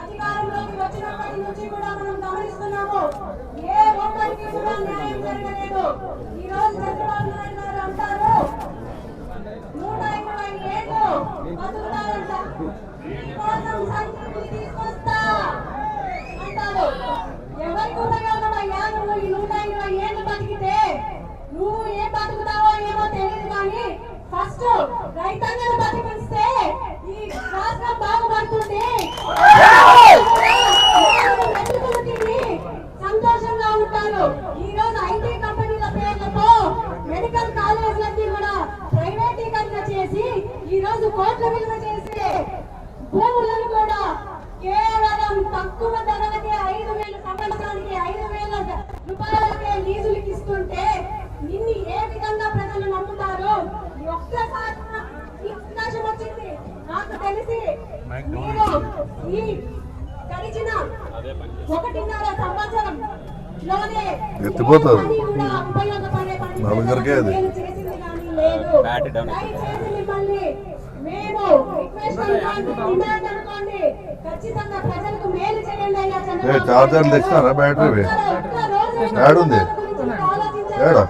అధికారంలోకి వచ్చినప్పటి నుంచి కూడా మనం గమనిస్తున్నాము ఏ ఒక్కరికి కూడా న్యాయం జరగలేదు. ఈ రోజు చంద్రబాబు నాయుడు గారు అంటారు నూట ఇరవై ఏళ్ళు బతుకుతారంట. మీకోసం సంతృప్తి తీసుకొస్తా అంటారు. నువ్వు ఈ నూట ఇరవై ఏళ్ళు బతికితే నువ్వు ఏం బతుకుతావో ఏమో తెలియదు కానీ ఫస్ట్ రైతాంగాన్ని బతికిస్తే ఈ రాష్ట్రం బాగుపడుతుంది వెతుకులు తిని సంతోషంగా ఉంటారు. ఈ రోజు ఐటీ కంపెనీల పేర్లతో మెడికల్ కాలేజీలన్నీ కూడా ప్రైవేటీకరణ చేసి ఈ రోజు కోట్ల విలువ చేసి భూములను కూడా కేవలం తక్కువ ధరలకే ఐదు వేల సంవత్సరానికి ఐదు వేల రూపాయలకే లీజులకి ఇస్తుంటే నిన్ను ఏ విధంగా ప్రజలు నమ్ముతారు ఒక్కసారి అవకాశం వచ్చింది. నాకు తెలిసి మీరు ఈ గడిచిన ఒకటిన్నర సంవత్సరం ఎత్తిపోతారు. పని నలుగురికే అది. బ్యాటరీ నాయుడు తెచ్చినారా రోజు ఏడుంది? ఏడా?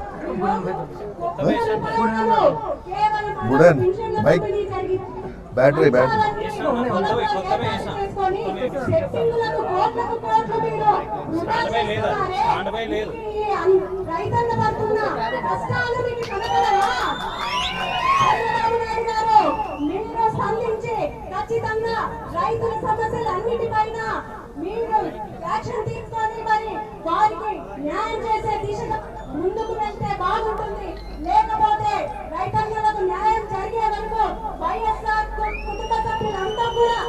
పంపిణీ జరిగింది. బ్యాటరీ బ్యాటరీ రైతన్న పడుతున్న కష్టాలు మీకు కనబడవా? చంద్రబాబు నాయుడు గారు, మీరు స్పందించి ఖచ్చితంగా రైతుల సమస్యలు అన్నిటిపైన మీరు యాక్షన్ తీసుకొని మరి. వారికి న్యాయం చేసే దిశగా ముందుకు వెళ్తే బాగుంటుంది లేకపోతే రైతన్నలకు న్యాయం జరిగే వరకు వైఎస్ఆర్ కు- కుటుంబ సభ్యులంతా కూడా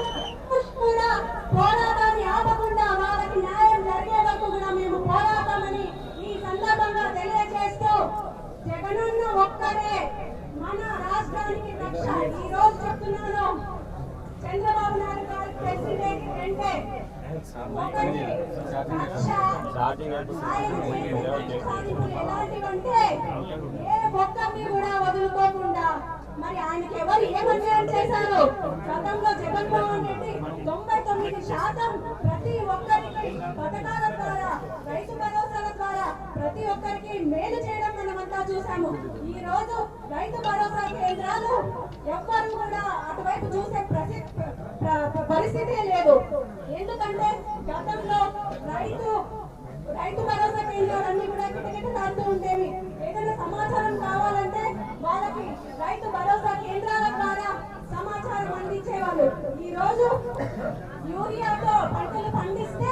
కూడా పోరాటాన్ని ఆపకుండా వాళ్ళకి న్యాయం జరిగే వరకు కూడా మేము పోరాటామని ఈ సందర్భంగా తెలియజేస్తూ జగనన్న ఒక్కడే మన రాష్ట్రానికి రక్ష ఈ రోజు చెప్తున్నాను చంద్రబాబు నాయుడు గారి ప్రెసిడెంట్ అంటే ఒకటి రక్ష ఆయన ఎలాంటివంటే ఏ ఒక్కరిని కూడా వదులుకోకుండా మరి ఆయనకి ఎవరు ఏం అన్యాయం చేశారు గతంలో జగన్మోహన్ రెడ్డి తొంభై తొమ్మిది శాతం ప్రతి ఒక్కరికి పథకాల ద్వారా రైతు భరోసాల ద్వారా ప్రతి ఒక్కరికి మేలు చేయడం మనమంతా చూసాము ఈ రోజు ఎవ్వరు కూడా అటువైపు చూసే ప్రతి పరిస్థితే లేదు. ఎందుకంటే గతంలో రైతు రైతు భరోసా కేంద్రాలన్నీ కూడా కిటకిటలాడుతూ ఉండేవి. ఏదైనా సమాచారం కావాలంటే వాళ్ళకి రైతు భరోసా కేంద్రాల ద్వారా సమాచారం అందించేవాళ్ళు. ఈ రోజు యూరియాతో పంటలు పండిస్తే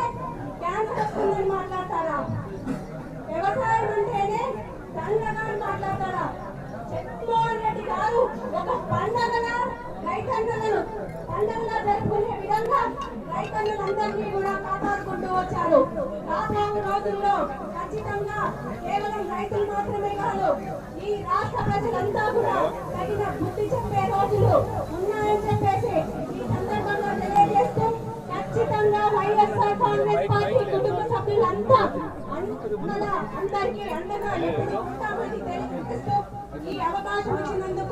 క్యాన్సర్ వస్తుందని మాట్లాడతారా? వ్యవసాయం అంటే దండగా అని మాట్లాడతారా జగన్మోహన్ రెడ్డి గారు ఒక పండగగా రైతన్నలను పండగగా జరుపుకునే విధంగా రైతన్నులందరినీ కూడా కాపాడుకుంటూ వచ్చారు. రాబోయే రోజుల్లో ఖచ్చితంగా కేవలం రైతులు మాత్రమే కాదు ఈ రాష్ట్ర ప్రజలంతా కూడా తగిన బుద్ధి చెప్పే రోజులు ఉన్నాయని చెప్పేసి ఈ సందర్భంగా తెలియజేస్తూ ఖచ్చితంగా వైఎస్ఆర్ కాంగ్రెస్ పార్టీ కుటుంబ సభ్యులంతా అందరికీ అండగా ఎప్పుడు ఉంటామని తెలియజేస్తూ ఈ అవకాశం ఇచ్చినందుకు